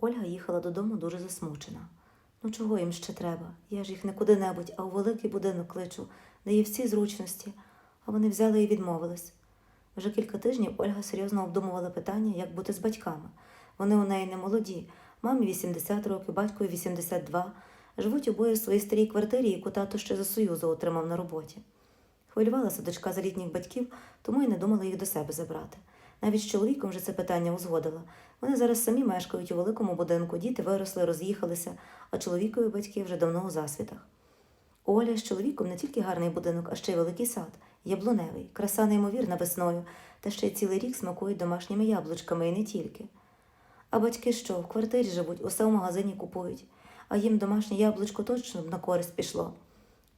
Ольга їхала додому дуже засмучена. Ну чого їм ще треба? Я ж їх не куди-небудь, а у великий будинок кличу, де є всі зручності. А вони взяли і відмовились. Вже кілька тижнів Ольга серйозно обдумувала питання, як бути з батьками. Вони у неї не молоді, мамі 80 років, батькові 82, живуть обоє в своїй старій квартирі, яку тато ще за Союзу отримав на роботі. Хвилювалася дочка за літніх батьків, тому й не думала їх до себе забрати. Навіть з чоловіком вже це питання узгодила. Вони зараз самі мешкають у великому будинку, діти виросли, роз'їхалися, а чоловікові батьки вже давно у засвітах. У Олі з чоловіком не тільки гарний будинок, а ще й великий сад, яблуневий, краса неймовірна весною, та ще й цілий рік смакують домашніми яблучками і не тільки. А батьки що, в квартирі живуть, усе в магазині купують, а їм домашнє яблучко точно б на користь пішло.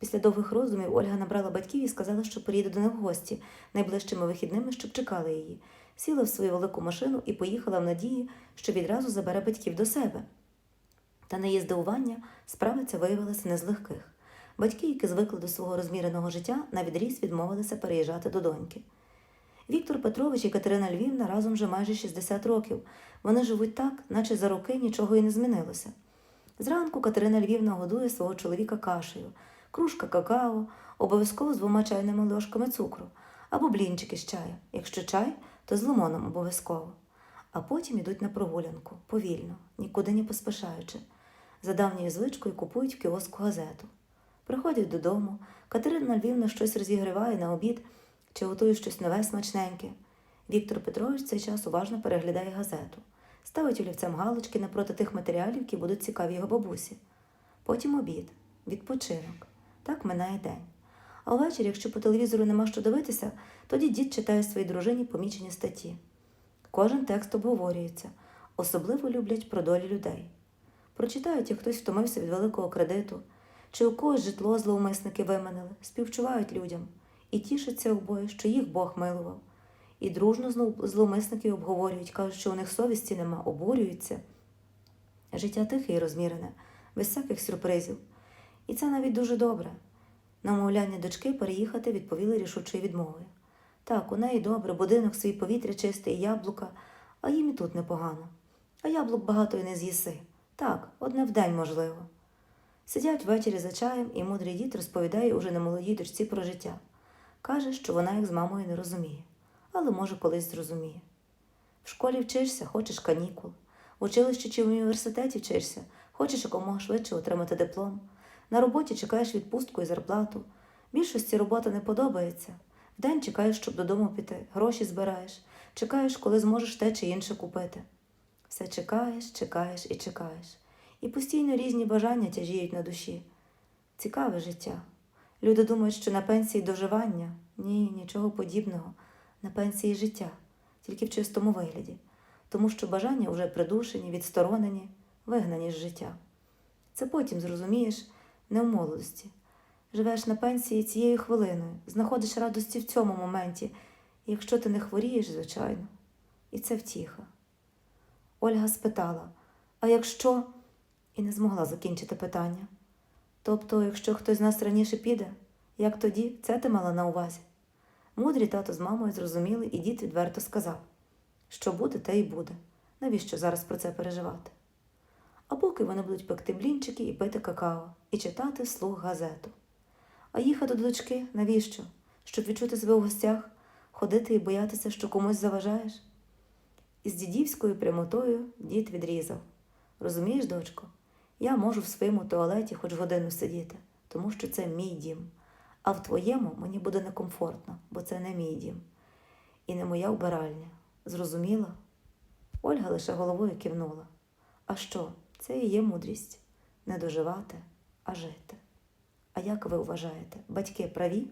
Після довгих роздумів Ольга набрала батьків і сказала, що приїде до них в гості найближчими вихідними, щоб чекали її. Сіла в свою велику машину і поїхала в надії, що відразу забере батьків до себе. Та на її здивування справа ця виявилася не з легких. Батьки, які звикли до свого розміреного життя, на відріз відмовилися переїжджати до доньки. Віктор Петрович і Катерина Львівна разом вже майже 60 років. Вони живуть так, наче за роки нічого і не змінилося. Зранку Катерина Львівна годує свого чоловіка кашею, кружка какао, обов'язково з двома чайними ложками цукру, або блінчики з чаю. Якщо чай, то з лимоном обов'язково. А потім йдуть на прогулянку, повільно, нікуди не поспішаючи. За давньою звичкою купують в кіоску газету. Приходять додому, Катерина Львівна щось розігріває на обід чи готує щось нове смачненьке. Віктор Петрович цей час уважно переглядає газету, ставить олівцем галочки напроти тих матеріалів, які будуть цікаві його бабусі. Потім обід, відпочинок. Так минає день. А ввечері, якщо по телевізору нема що дивитися, тоді дід читає своїй дружині помічені статті. Кожен текст обговорюється, особливо люблять про долі людей. Прочитають, як хтось втомився від великого кредиту, чи у когось житло зловмисники виманили, співчувають людям і тішаться обоє, що їх Бог милував. І дружно злов- зловмисники обговорюють, кажуть, що у них совісті нема, обурюються. Життя тихе і розмірене, без всяких сюрпризів. І це навіть дуже добре. На умовляння дочки переїхати відповіли рішучою відмовою. Так, у неї добре, будинок свій повітря чисте і яблука, а їм і тут непогано. А яблук багато й не з'їси. Так, одне в день можливо. Сидять ввечері за чаєм, і мудрий дід розповідає уже немолодій дочці про життя. Каже, що вона як з мамою не розуміє, але може колись зрозуміє. В школі вчишся, хочеш канікул. В училищі чи в університеті вчишся, хочеш якомога швидше отримати диплом. На роботі чекаєш відпустку і зарплату. Більшості робота не подобається. Вдень чекаєш, щоб додому піти, гроші збираєш, чекаєш, коли зможеш те чи інше купити. Все чекаєш, чекаєш і чекаєш. І постійно різні бажання тяжіють на душі. Цікаве життя. Люди думають, що на пенсії доживання. Ні, нічого подібного. На пенсії життя, тільки в чистому вигляді, тому що бажання вже придушені, відсторонені, вигнані з життя. Це потім зрозумієш не в молодості. Живеш на пенсії цією хвилиною, знаходиш радості в цьому моменті, якщо ти не хворієш, звичайно, і це втіха. Ольга спитала: а якщо? і не змогла закінчити питання. Тобто, якщо хтось з нас раніше піде, як тоді, це ти мала на увазі? Мудрі тато з мамою зрозуміли, і дід відверто сказав: що буде, те й буде. Навіщо зараз про це переживати? А поки вони будуть пекти блінчики і пити какао, і читати вслух газету. А їхати до дочки навіщо? Щоб відчути себе в гостях, ходити і боятися, що комусь заважаєш? Із дідівською прямотою дід відрізав. Розумієш, дочко, я можу в своєму туалеті хоч годину сидіти, тому що це мій дім. А в твоєму мені буде некомфортно, бо це не мій дім. І не моя вбиральня. Зрозуміла? Ольга лише головою кивнула. А що, це і є мудрість не доживати, а жити. А як ви вважаєте, батьки праві?